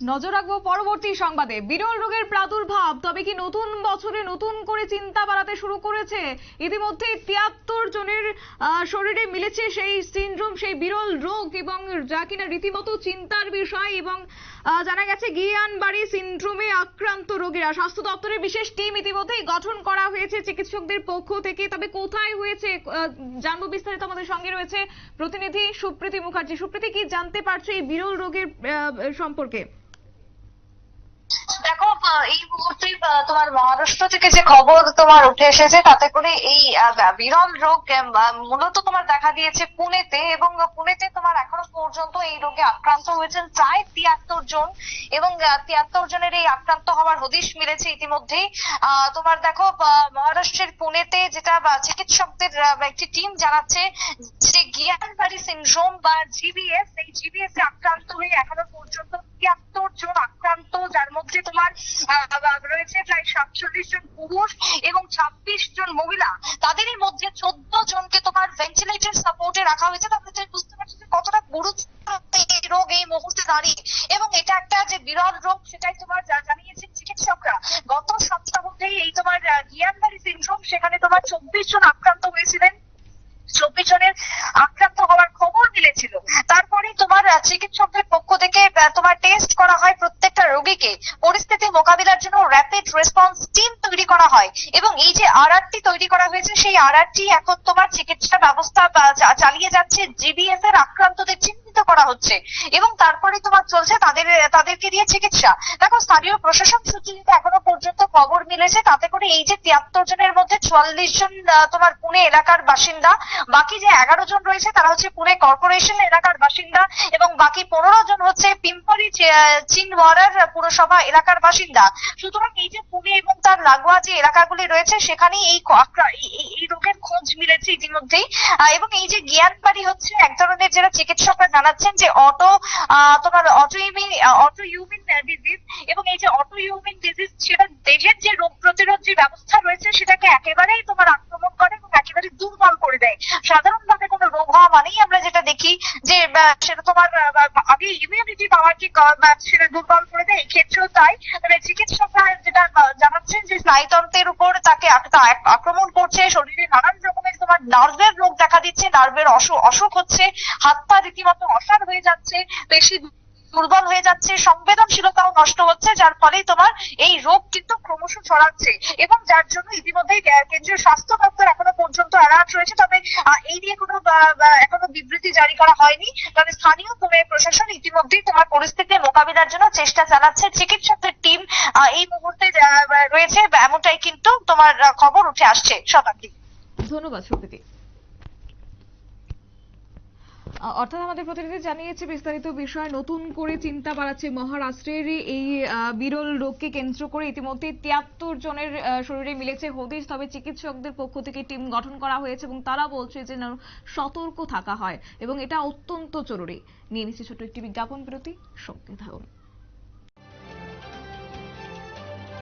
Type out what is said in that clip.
নজর রাখব পরবর্তী সংবাদে। বিরল রোগের প্রাদুর্ভাব, তবে কি নতুন বছরে নতুন করে চিন্তা বাড়াতে শুরু করেছে? ইতিমধ্যে তিয়াত্তর জনের শরীরে মিলেছে সেই সিনড্রোম, সেই বিরল রোগ এবং যা কিনা রীতিমতো চিন্তার বিষয় এবং জানা গেছে গিয়ানবাড়ি সিনড্রোমে আক্রান্ত রোগীরা। স্বাস্থ্য দপ্তরের বিশেষ টিম ইতিমধ্যেই গঠন করা হয়েছে চিকিৎসকদের পক্ষ থেকে। তবে কোথায় হয়েছে জানব বিস্তারিত আমাদের সঙ্গে রয়েছে প্রতিনিধি সুপ্রীতি মুখার্জি। সুপ্রীতি, কি জানতে পারছ এই বিরল রোগের সম্পর্কে দেখো আহ, এই মুহূর্তে আহ, তোমার মহারাষ্ট্র থেকে যে খবর তোমার উঠে এসেছে, তাতে করে এই বিরল রোগ মূলত তোমার দেখা দিয়েছে পুনেতে এবং পুনেতে তোমার এখনও পর্যন্ত এই রোগে আক্রান্ত হয়েছেন প্রায় তিয়াত্তর জন এবং তিয়াত্তর জনের এই আক্রান্ত হওয়ার হদিশ মিলেছে ইতিমধ্যেই। তোমার দেখো মহারাষ্ট্রের পুনেতে যেটা চিকিৎসকদের একটি টিম জানাচ্ছে যে গিয়ানবাড়ি সিনড্রোম বা জিবিএস এই জিবিএস আক্রান্ত হয়ে এখনও পর্যন্ত তিয়াত্তর জন আক্রান্ত যার মধ্যে তোমার আহ, আহ, রয়েছে প্রায় সাতচল্লিশ জন পুরুষ এবং ছাব্বিশ জন মহিলা তাদেরই মধ্যে চোদ্দ জনকে তোমার ভেন্টিলেটর সাপোর্টে রাখা হয়েছে। তাহলে বুঝতে পারছ যে কতটা গুরুতর এই রোগ এই মুহূর্তে দাঁড়িয়ে। এবং এটা একটা যে বিরল রোগ, সেটাই তোমার জানিয়েছেন চিকিৎসকরা। গত সপ্তাহতেই এই তোমার গিয়ানবাড়ি সিনড্রোম সেখানে তোমার চব্বিশ জন আক্রান্ত হয়েছিলেন। চব্বিশ জনের আক্রান্ত হওয়ার খবর মিলেছিল। চিকিৎসকদের পক্ষ থেকে তোমার টেস্ট করা হয় প্রত্যেকটা রোগীকে। পরিস্থিতি মোকাবিলার জন্য র্যাপিড রেসপন্স টিম তৈরি করা হয়। এবং এই যে আরআরটি তৈরি করা হয়েছে, সেই আরআরটি এখন তোমার চিকিৎসা ব্যবস্থা চালিয়ে যাচ্ছে। জিবিএস এর আক্রান্তদের চিহ্নিত করা হচ্ছে। এবং তারপরে তোমার চলছে তাদের, তাদেরকে দিয়ে চিকিৎসা। দেখো, স্থানীয় প্রশাসন যেটা এখনও পর্যন্ত খবর মিলেছে, তাতে করে এই যে তিয়াত্তর জনের মধ্যে চুয়াল্লিশ জন তোমার পুনে এলাকার বাসিন্দা, বাকি যে এগারো জন রয়েছে তারা হচ্ছে পুনে কর্পোরেশন এলাকার বাসিন্দা এবং বাকি পনেরো জন হচ্ছে পিম্পরি চিনওয়ারার পুরসভা এলাকার বাসিন্দা। সুতরাং এই যে পুনে এবং তার লাগোয়া যে এলাকাগুলি রয়েছে, সেখানেই এই এই- রোগের খোঁজ মিলেছে ইতিমধ্যেই। এবং এই যে জ্ঞানবাড়ি হচ্ছে, এক ধরনের যারা চিকিৎসকরা জানাচ্ছেন যে অটো তোমার autoimmune auto immune disease এবং এই যে অটো ইউমিন ডিজিজ, সেটা দেহের যে রোগ প্রতিরোধ যে ব্যবস্থা রয়েছে, সেটাকে একেবারেই তোমার আক্রমণ করে এবং একেবারে দুর্বল করে দেয়। সাধারণভাবে কোনো রোগ হওয়া মানেই আমরা যেটা দেখি যে সেটা তোমার আগে ইমিউনিটি পাওয়ারকে সেটা দুর্বল করে দেয়। এই ক্ষেত্রেও তাই। তবে চিকিৎসকরা যেটা জানাচ্ছেন যে স্নায়ুতন্ত্রের উপর তাকে আক্রমণ করছে, শরীরে নানান তোমার নার্ভের রোগ দেখা দিচ্ছে, নার্ভের অসুখ হচ্ছে, হাত পা রীতিমতো অসাড় হয়ে যাচ্ছে, পেশি দুর্বল হয়ে যাচ্ছে, সংবেদনশীলতাও নষ্ট হচ্ছে, যার ফলে তোমার এই রোগ কিন্তু ক্রমশ ছড়াচ্ছে এবং যার জন্য ইতিমধ্যেই কেন্দ্রীয় স্বাস্থ্য দপ্তর এখনও পর্যন্ত অ্যালার্ট রয়েছে। তবে এই নিয়ে কোনো এখনও বিবৃতি জারি করা হয়নি। তবে স্থানীয় পুনে প্রশাসন ইতিমধ্যেই তোমার পরিস্থিতি মোকাবিলার জন্য চেষ্টা চালাচ্ছে। চিকিৎসকদের টিম এই মুহূর্তে রয়েছে, এমনটাই কিন্তু তোমার খবর উঠে আসছে শতাব্দী ধন্যবাদ সুপ্রীতি অর্থাৎ আমাদের প্রতিনিধি জানিয়েছে বিস্তারিত বিষয়, নতুন করে চিন্তা বাড়াচ্ছে মহারাষ্ট্রের এই বিরল রোগকে কেন্দ্র করে ইতিমধ্যে তিয়াত্তর জনের শরীরে মিলেছে হদিশ, তবে চিকিৎসকদের পক্ষ থেকে টিম গঠন করা হয়েছে এবং তারা বলছে যে সতর্ক থাকা হয় এবং এটা অত্যন্ত জরুরি। নিয়ে নিচ্ছে ছোট্ট একটি বিজ্ঞাপন বিরতি সঙ্গে থাকুন